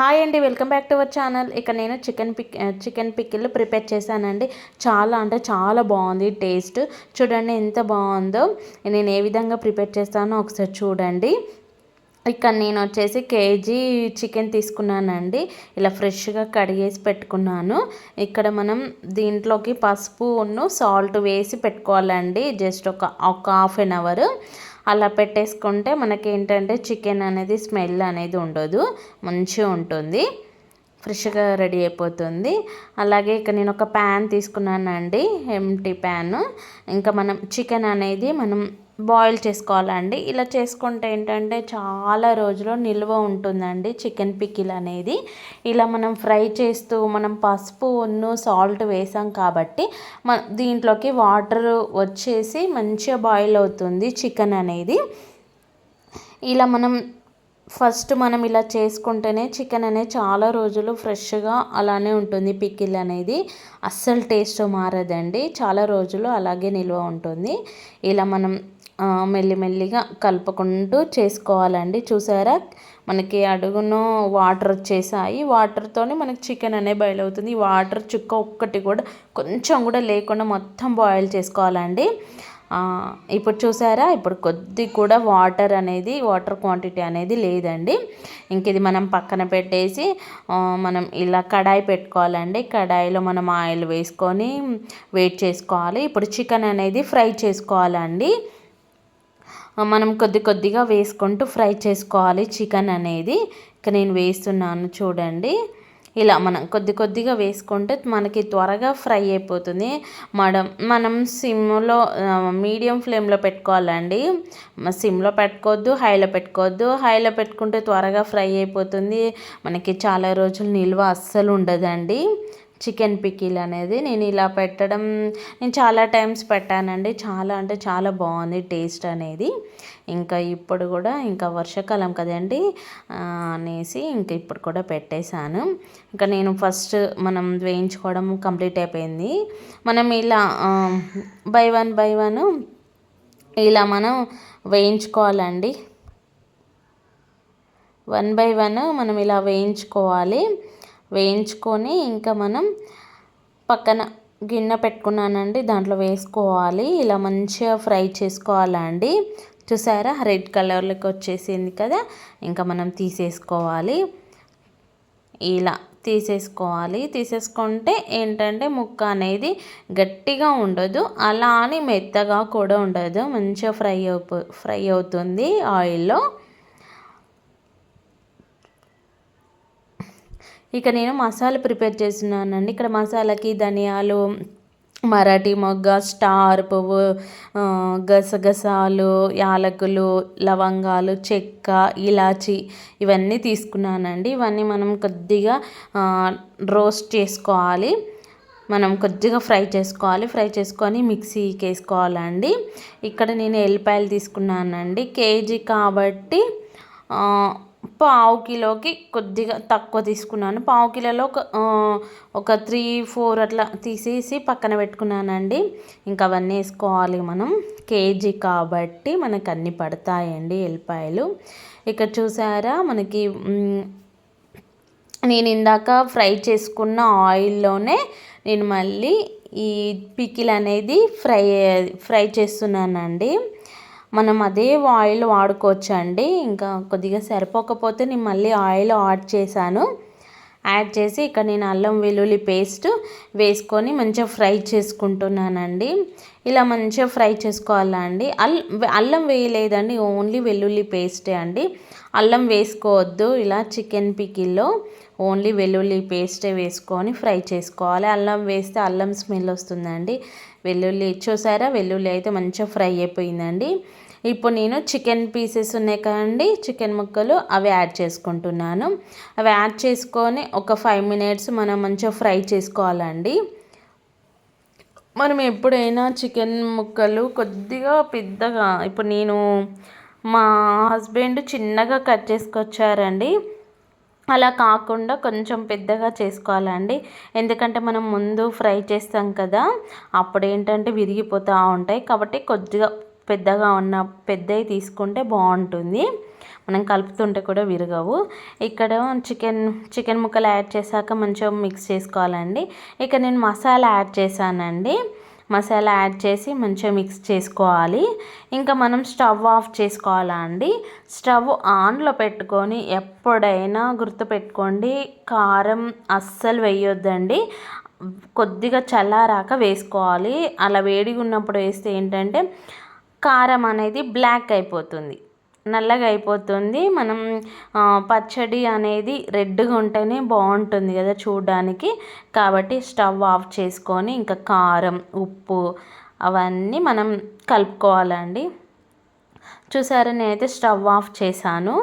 Hi అండి welcome back to our channel. ఇక్కడ నేను chicken pick chicken pickle prepare చేశానండి. చాలా అంటే చాలా బాగుంది టేస్ట్. చూడండి ఎంత బాగుందో. నేను ఏ విధంగా ప్రిపేర్ చేస్తానో ఒకసారి చూడండి. ఇక్కడ నేను వచ్చేసి కేజీ చికెన్ తీసుకున్నానండి. ఇలా ఫ్రెష్గా కడిగేసి పెట్టుకున్నాను. ఇక్కడ మనం దీంట్లోకి పసుపు సాల్ట్ వేసి పెట్టుకోవాలండి. జస్ట్ ఒక ఒక హాఫ్ అన్ అవర్. అలా పెట్టేసుకుంటే మనకి ఏంటంటే చికెన్ అనేది స్మెల్ అనేది ఉండదు మంచిగా ఉంటుంది ఫ్రెష్గా రెడీ అయిపోతుంది. అలాగే ఇక్కడ నేను ఒక ప్యాన్ తీసుకున్నానండి ఎంటీ ప్యాన్. ఇంకా మనం చికెన్ అనేది మనం బాయిల్ చేసుకోవాలండి. ఇలా చేసుకుంటే ఏంటంటే చాలా రోజులు నిల్వ ఉంటుందండి చికెన్ పికిల్ అనేది. ఇలా మనం ఫ్రై చేస్తూ మనం పసుపు ఉన్ను సాల్ట్ వేసాం కాబట్టి మ దీంట్లోకి వాటర్ వచ్చేసి మంచిగా బాయిల్ అవుతుంది చికెన్ అనేది. ఇలా మనం ఫస్ట్ మనం ఇలా చేసుకుంటేనే చికెన్ అనేది చాలా రోజులు ఫ్రెష్గా అలానే ఉంటుంది పికిల్ అనేది. అస్సలు టేస్ట్ మారదండి. చాలా రోజులు అలాగే నిల్వ ఉంటుంది. ఇలా మనం మెల్లిమెల్లిగా కలుపుకుంటూ చేసుకోవాలండి. చూసారా? మనకి అడుగును వాటర్ వచ్చేసాయి. వాటర్తోనే మనకి చికెన్ అనే బాయిల్ అవుతుంది వాటర్ చుక్క ఒక్కటి కూడా కొంచెం కూడా లేకుండా మొత్తం బాయిల్ చేసుకోవాలండి. ఇప్పుడు చూసారా? ఇప్పుడు కొద్ది కూడా వాటర్ అనేది వాటర్ క్వాంటిటీ అనేది లేదండి. ఇంక ఇది మనం పక్కన పెట్టేసి మనం ఇలా కడాయి పెట్టుకోవాలండి. కడాయిలో మనం ఆయిల్ వేసుకొని వెయిట్ చేసుకోవాలి. ఇప్పుడు చికెన్ అనేది ఫ్రై చేసుకోవాలండి. మనం కొద్ది కొద్దిగా వేసుకుంటూ ఫ్రై చేసుకోవాలి చికెన్ అనేది. ఇక నేను వేస్తున్నాను చూడండి. ఇలా మనం కొద్ది కొద్దిగా వేసుకుంటే మనకి త్వరగా ఫ్రై అయిపోతుంది. మనం మనం సిమ్లో మీడియం ఫ్లేమ్లో పెట్టుకోవాలండి. సిమ్లో పెట్టుకోవద్దు హైలో పెట్టుకోవద్దు. హైలో పెట్టుకుంటే త్వరగా ఫ్రై అయిపోతుంది. మనకి చాలా రోజులు నిల్వ అస్సలు ఉండదండి. చికెన్ పికిల్ అనేది నేను ఇలా పెట్టడం నేను చాలా టైమ్స్ పెట్టానండి. చాలా అంటే చాలా బాగుంది టేస్ట్ అనేది. ఇంకా ఇప్పుడు కూడా ఇంకా వర్షాకాలం కదండి అనేసి ఇంకా ఇప్పుడు కూడా పెట్టేశాను. ఇంకా నేను ఫస్ట్ మనం వేయించుకోవడం కంప్లీట్ అయిపోయింది. మనం ఇలా బై వన్ బై వన్ ఇలా మనం వేయించుకోవాలండి. వన్ బై వన్ మనం ఇలా వేయించుకోవాలి. వేయించుకొని ఇంకా మనం పక్కన గిన్నె పెట్టుకున్నానండి. దాంట్లో వేసుకోవాలి. ఇలా మంచిగా ఫ్రై చేసుకోవాలండి. చూసారా? రెడ్ కలర్లోకి వచ్చేసింది కదా? ఇంకా మనం తీసేసుకోవాలి. ఇలా తీసేసుకోవాలి. తీసేసుకుంటే ఏంటంటే ముక్క అనేది గట్టిగా ఉండదు. అలా అని మెత్తగా కూడా ఉండదు. మంచిగా ఫ్రై అవు ఫ్రై అవుతుంది ఆయిల్లో. ఇక నేను మసాలా ప్రిపేర్ చేస్తున్నానండి. ఇక్కడ మసాలాకి ధనియాలు మరాఠీ మొగ్గ స్టార్ పువ్వు గసగసాలు యాలకులు లవంగాలు చెక్క ఇలాచి ఇవన్నీ తీసుకున్నానండి. ఇవన్నీ మనం కొద్దిగా రోస్ట్ చేసుకోవాలి. మనం కొద్దిగా ఫ్రై చేసుకోవాలి. ఫ్రై చేసుకొని మిక్సీకి వేసుకోవాలండి. ఇక్కడ నేను ఎల్లిపాయలు తీసుకున్నానండి. కేజీ కాబట్టి పావు కిలోకి కొద్దిగా తక్కువ తీసుకున్నాను. పావు కిలోలో ఒక ఒక త్రీ ఫోర్ అట్లా తీసేసి పక్కన పెట్టుకున్నానండి. ఇంకా అవన్నీ వేసుకోవాలి మనం. కేజీ కాబట్టి మనకు అన్నీ పడతాయండి ఎల్లిపాయలు. ఇక్కడ చూసారా మనకి నేను ఇందాక ఫ్రై చేసుకున్న ఆయిల్లోనే నేను మళ్ళీ ఈ పికిల్ అనేది ఫ్రై ఫ్రై చేస్తున్నానండి. మనం అదే ఆయిల్ వాడుకోవచ్చు అండి ఇంకా కొద్దిగా సరిపోకపోతే నేను మళ్ళీ ఆయిల్ యాడ్ చేశాను. యాడ్ చేసి ఇక్కడ నేను అల్లం వెల్లుల్లి పేస్ట్ వేసుకొని మంచిగా ఫ్రై చేసుకుంటున్నానండి. ఇలా మంచిగా ఫ్రై చేసుకోవాలా అండి? అల్ అల్లం వేయలేదండి ఓన్లీ వెల్లుల్లి పేస్టే అండి. అల్లం వేసుకోవద్దు ఇలా చికెన్ పికిల్లో ఓన్లీ వెల్లుల్లి పేస్టే వేసుకొని ఫ్రై చేసుకోవాలి. అల్లం వేస్తే అల్లం స్మెల్ వస్తుందండి. వెల్లుల్లి చూసారా వెల్లుల్లి అయితే మంచిగా ఫ్రై అయిపోయిందండి. ఇప్పుడు నేను చికెన్ పీసెస్ ఉన్నాయి కదండి చికెన్ ముక్కలు అవి యాడ్ చేసుకుంటున్నాను. అవి యాడ్ చేసుకొని ఒక ఫైవ్ మినిట్స్ మనం మంచిగా ఫ్రై చేసుకోవాలండి. మనం ఎప్పుడైనా చికెన్ ముక్కలు కొద్దిగా పెద్దగా ఇప్పుడు నేను మా హస్బెండ్ చిన్నగా కట్ చేసుకొచ్చారండి. అలా కాకుండా కొంచెం పెద్దగా చేసుకోవాలండి. ఎందుకంటే మనం ముందు ఫ్రై చేస్తాం కదా అప్పుడు ఏంటంటే విరిగిపోతూ ఉంటాయి. కాబట్టి కొద్దిగా పెద్దగా ఉన్న పెద్దవి తీసుకుంటే బాగుంటుంది. మనం కలుపుతుంటే కూడా విరగవు. ఇక్కడ చికెన్ చికెన్ ముక్కలు యాడ్ చేశాక మంచిగా మిక్స్ చేసుకోవాలండి. ఇక నేను మసాలా యాడ్ చేశానండి. మసాలా యాడ్ చేసి మంచిగా మిక్స్ చేసుకోవాలి. ఇంకా మనం స్టవ్ ఆఫ్ చేసుకోవాలా అండి? స్టవ్ ఆన్లో పెట్టుకొని ఎప్పుడైనా గుర్తుపెట్టుకోండి కారం అస్సలు వేయొద్దండి. కొద్దిగా చల్లారాక వేసుకోవాలి. అలా వేడిగా ఉన్నప్పుడు వేస్తే ఏంటంటే కారం అనేది బ్లాక్ అయిపోతుంది. నల్లగా అయిపోతుంది. మనం పచ్చడి అనేది రెడ్గా ఉంటేనే బాగుంటుంది కదా చూడడానికి. కాబట్టి స్టవ్ ఆఫ్ చేసుకొని ఇంకా కారం ఉప్పు అవన్నీ మనం కలుపుకోవాలండి. చూసారా? నేనైతే స్టవ్ ఆఫ్ చేశాను.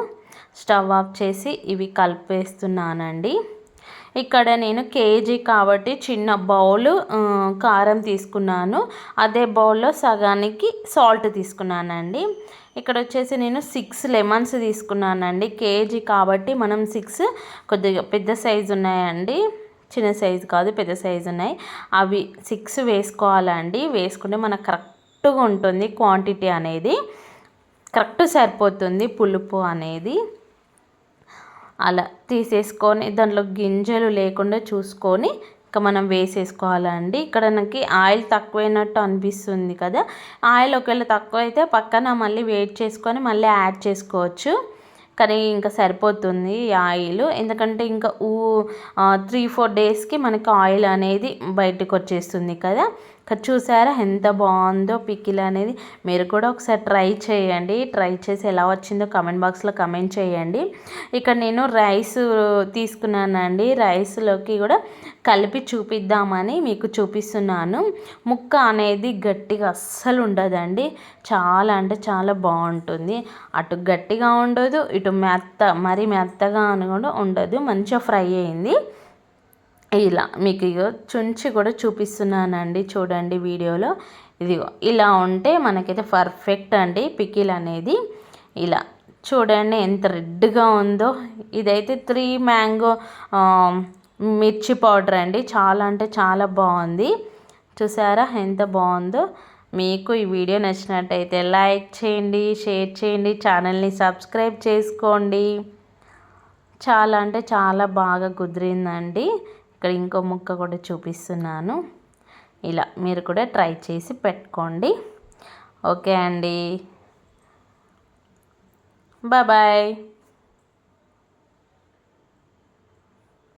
స్టవ్ ఆఫ్ చేసి ఇవి కలిపేస్తున్నానండి. ఇక్కడ నేను కేజీ కాబట్టి చిన్న బౌల్ కారం తీసుకున్నాను. అదే బౌల్లో సగానికి సాల్ట్ తీసుకున్నానండి. ఇక్కడ వచ్చేసి నేను సిక్స్ లెమన్స్ తీసుకున్నానండి. కేజీ కాబట్టి మనం సిక్స్ కొద్దిగా పెద్ద సైజు ఉన్నాయండి. చిన్న సైజు కాదు పెద్ద సైజు ఉన్నాయి. అవి సిక్స్ వేసుకోవాలండి. వేసుకుంటే మనకు కరెక్ట్గా ఉంటుంది క్వాంటిటీ అనేది. కరెక్ట్ సరిపోతుంది పులుపు అనేది. అలా తీసేసుకొని దాంట్లో గింజలు లేకుండా చూసుకొని ఇంకా మనం వేసేసుకోవాలండి. ఇక్కడ నాకు ఆయిల్ తక్కువైనట్టు అనిపిస్తుంది కదా. ఆయిల్ ఒకవేళ తక్కువ అయితే పక్కన మళ్ళీ వెయిట్ చేసుకొని మళ్ళీ యాడ్ చేసుకోవచ్చు. కానీ ఇంకా సరిపోతుంది ఆయిల్. ఎందుకంటే ఇంకా ఊ త్రీ ఫోర్ డేస్కి మనకి ఆయిల్ అనేది బయటకు వచ్చేస్తుంది కదా. ఇక్కడ చూసారా ఎంత బాగుందో పికిల్ అనేది. మీరు కూడా ఒకసారి ట్రై చేయండి. ట్రై చేసి ఎలా వచ్చిందో కమెంట్ బాక్స్లో కమెంట్ చేయండి. ఇక్కడ నేను రైస్ తీసుకున్నానండి. రైస్లోకి కూడా కలిపి చూపిద్దామని మీకు చూపిస్తున్నాను. ముక్క అనేది గట్టిగా అస్సలు ఉండదండి. చాలా అంటే చాలా బాగుంటుంది. అటు గట్టిగా ఉండదు ఇటు మెత్త మరీ మెత్తగా అని కూడా ఉండదు. మంచిగా ఫ్రై అయింది. ఇలా మీకు ఇగో చుంచి కూడా చూపిస్తున్నానండి చూడండి వీడియోలో. ఇదిగో ఇలా ఉంటే మనకైతే పర్ఫెక్ట్ అండి పికిల్ అనేది. ఇలా చూడండి ఎంత రెడ్గా ఉందో. ఇదైతే త్రీ మ్యాంగో మిర్చి పౌడర్ అండి. చాలా అంటే చాలా బాగుంది. చూసారా ఎంత బాగుందో. మీకు ఈ వీడియో నచ్చినట్టయితే లైక్ చేయండి షేర్ చేయండి ఛానల్ని సబ్స్క్రైబ్ చేసుకోండి. చాలా అంటే చాలా బాగా కుదిరిందండి. ఇక్కడ ఇంకో ముక్క కూడా చూపిస్తున్నాను. ఇలా మీరు కూడా ట్రై చేసి పెట్టుకోండి. ఓకే అండి. బాయ్